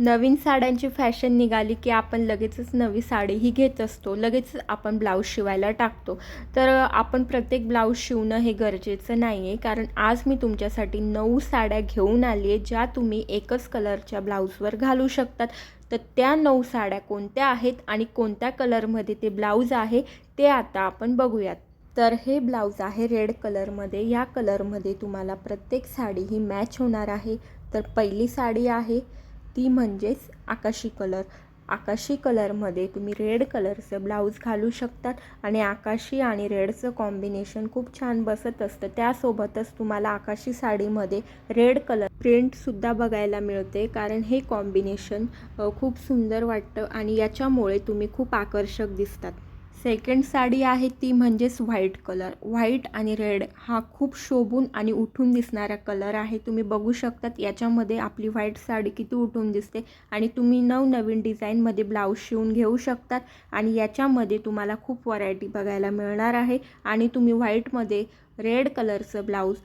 नवीन साड्यांची फॅशन निघाली की आपण लगेचच नवी साडी ही घेत असतो. लगेच आपण ब्लाऊज शिवायला टाकतो. तर आपण प्रत्येक ब्लाऊज शिवणं हे गरजेचं नाही आहे कारण आज मी तुमच्यासाठी नऊ साड्या घेऊन आली आहे ज्या तुम्ही एकच कलरच्या ब्लाऊजवर घालू शकतात. तर त्या नऊ साड्या कोणत्या आहेत आणि कोणत्या कलरमध्ये ते ब्लाऊज आहे ते आता आपण बघूयात. तर हे ब्लाऊज आहे रेड कलरमध्ये. या कलरमध्ये तुम्हाला प्रत्येक साडी ही मॅच होणार आहे. तर पहिली साडी आहे. ती म्हणजेच आकाशी कलर. आकाशी कलरमध्ये तुम्ही रेड कलरचं ब्लाऊज घालू शकतात आणि आकाशी आणि रेडचं कॉम्बिनेशन खूप छान बसत असतं. त्यासोबतच तुम्हाला आकाशी साडीमध्ये रेड कलर प्रिंटसुद्धा बघायला मिळते कारण हे कॉम्बिनेशन खूप सुंदर वाटतं आणि याच्यामुळे तुम्ही खूप आकर्षक दिसतात. सेकंड साडी आहे ती म्हणजेच व्हाईट कलर. व्हाईट आणि रेड हा खूप शोभून आणि उठून दिसणारा कलर आहे. तुम्ही बघू शकतात याच्यामध्ये आपली व्हाईट साडी किती उठून दिसते आणि तुम्ही नवनवीन डिझाईनमध्ये ब्लाऊज शिवून घेऊ शकतात आणि याच्यामध्ये तुम्हाला खूप व्हरायटी बघायला मिळणार आहे आणि तुम्ही व्हाईटमध्ये रेड कलरचं ब्लाऊज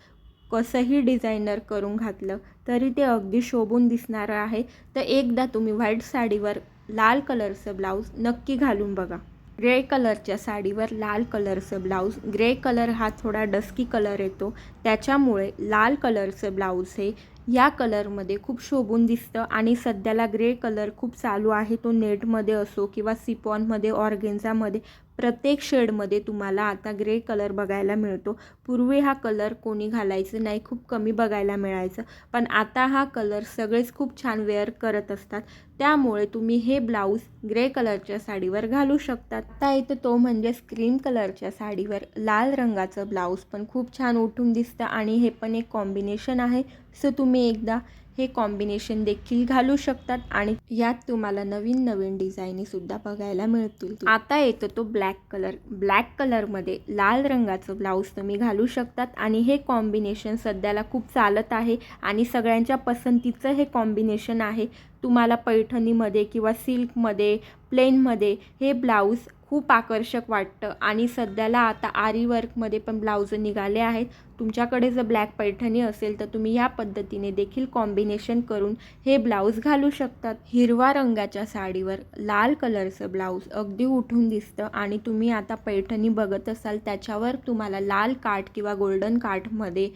कसंही डिझायनर करून घातलं तरी ते अगदी शोभून दिसणारं आहे. तर एकदा तुम्ही व्हाईट साडीवर लाल कलरचं ब्लाऊज नक्की घालून बघा. ग्रे कलरच्या साडीवर लाल कलरचं ब्लाऊज. ग्रे कलर हा थोडा डस्की कलर येतो. त्याच्यामुळे लाल कलरचं ब्लाऊज हे या कलरमध्ये खूप शोभून दिसतं आणि सध्याला ग्रे कलर खूप चालू आहे. तो नेटमध्ये असो किंवा सिपॉनमध्ये ऑर्गेन्झामध्ये प्रत्येक शेडमध्ये तुम्हाला आता ग्रे कलर बघायला मिळतो. पूर्वी हा कलर कोणी घालायचं नाही खूप कमी बघायला मिळायचं. पण आता हा कलर सगळेच खूप छान वेअर करत असतात. त्यामुळे तुम्ही हे ब्लाऊज ग्रे कलरच्या साडीवर घालू शकतात. आता येतं तो म्हणजे स्क्रीन कलरच्या साडीवर लाल रंगाचं ब्लाऊज पण खूप छान उठून दिसतं आणि हे पण एक कॉम्बिनेशन आहे. सो तुम्ही एकदा हे कॉम्बिनेशन देखील घालू शकतात आणि यात तुम्हाला नवीन नवीन डिझाईनीसुद्धा बघायला मिळतील. आता येतो तो ब्लॅक कलर ब्लॅक कलरमध्ये लाल रंगाचं ब्लाऊज तुम्ही घालू शकतात आणि हे कॉम्बिनेशन सध्याला खूप चालत आहे आणि सगळ्यांच्या पसंतीचं हे कॉम्बिनेशन आहे. तुम्हाला पैठणीमध्ये किंवा सिल्कमध्ये प्लेनमध्ये हे ब्लाऊज खूप आकर्षक वाटतं. आणि सध्याला आता आरी वर्कमध्ये पण ब्लाऊज निघाले आहेत. तुमच्याकडे जर ब्लॅक पैठणी असेल तर तुम्ही या पद्धतीने देखील कॉम्बिनेशन करून हे ब्लाऊज घालू शकतात. हिरवा रंगाच्या साडीवर लाल कलरचं ब्लाऊज अगदी उठून दिसतं आणि तुम्ही आता पैठणी बघत असाल त्याच्यावर तुम्हाला लाल काठ किंवा गोल्डन काठमध्ये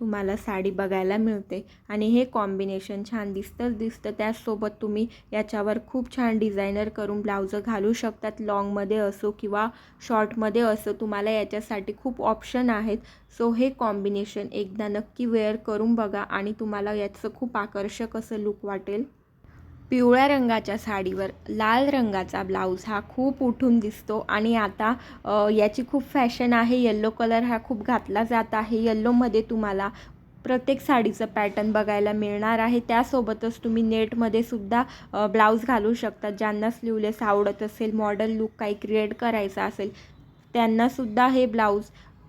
तुम्हाला साडी बघायला मिळते. आणि हे कॉम्बिनेशन छान दिसतंच दिसतं. त्याचसोबत तुम्ही याच्यावर खूप छान डिझायनर करून ब्लाऊजं घालू शकतात. लॉंगमध्ये असो किंवा शॉर्टमध्ये असो तुम्हाला याच्यासाठी खूप ऑप्शन आहेत. सो हे कॉम्बिनेशन एकदा नक्की वेअर करून बघा आणि तुम्हाला याचं खूप आकर्षक असं लुक वाटेल. पिवळ्या रंगाच्या साडीवर लाल रंगाचा ब्लाऊज हा खूप उठून दिसतो. आणि आता याची खूप फॅशन आहे. येल्लो कलर हा खूप घातला जात आहे. येल्लोमध्ये तुम्हाला प्रत्येक साडीचं पॅटर्न बघायला मिळणार आहे. त्यासोबतच तुम्ही नेटमध्ये सुद्धा ब्लाऊज घालू शकता. ज्यांना स्लीवलेस आवडत असेल मॉडल लुक काही क्रिएट करायचा असेल त्यांनासुद्धा हे ब्लाऊज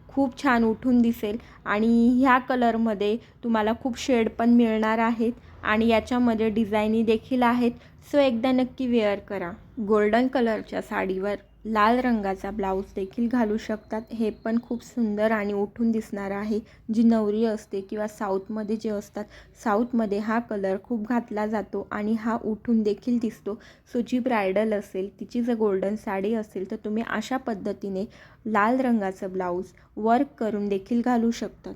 खूप छान उठून दिसेल. आणि ह्या कलरमध्ये तुम्हाला खूप शेड पण मिळणार आहेत. आणि याच्यामध्ये डिझाईनी देखील आहेत. सो एकदा नक्की वेअर करा. गोल्डन कलरच्या साडीवर लाल रंगाचा ब्लाऊज देखील घालू शकतात. हे पण खूप सुंदर आणि उठून दिसणार आहे. जी नवरी असते किंवा साऊथमध्ये जे असतात साऊथमध्ये हा कलर खूप घातला जातो आणि हा उठून देखील दिसतो. सो जी ब्रायडल असेल तिची जर गोल्डन साडी असेल तर तुम्ही अशा पद्धतीने लाल रंगाचं ब्लाऊज वर्क करून देखील घालू शकतात.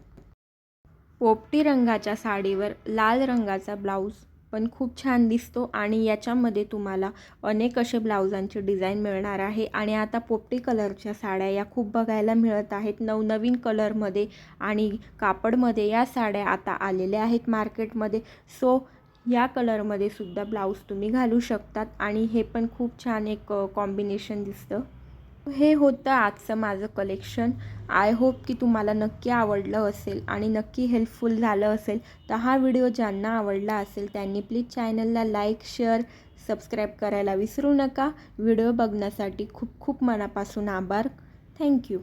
पोपटी रंगाच्या साडीवर लाल रंगाचा ब्लाऊज पण खूप छान दिसतो आणि याच्यामध्ये तुम्हाला अनेक असे ब्लाऊजांचे डिझाईन मिळणार आहे. आणि आता पोपटी कलरच्या साड्या या खूप बघायला मिळत आहेत. नवनवीन कलरमध्ये आणि कापडमध्ये या साड्या आता आलेल्या आहेत मार्केटमध्ये. सो या कलरमध्ये सुद्धा ब्लाऊज तुम्ही घालू शकतात आणि हे पण खूप छान एक कॉम्बिनेशन दिसतं. हे होतं आजचं माझं कलेक्शन आय होप की तुम्हाला नक्की आवडलं असेल आणि नक्की हेल्पफुल झालं असेल तर हा व्हिडिओ ज्यांना आवडला असेल त्यांनी प्लीज चॅनलला लाईक शेअर सबस्क्राईब करायला विसरू नका. व्हिडिओ बघण्यासाठी खूप खूप मनापासून आभार. थँक्यू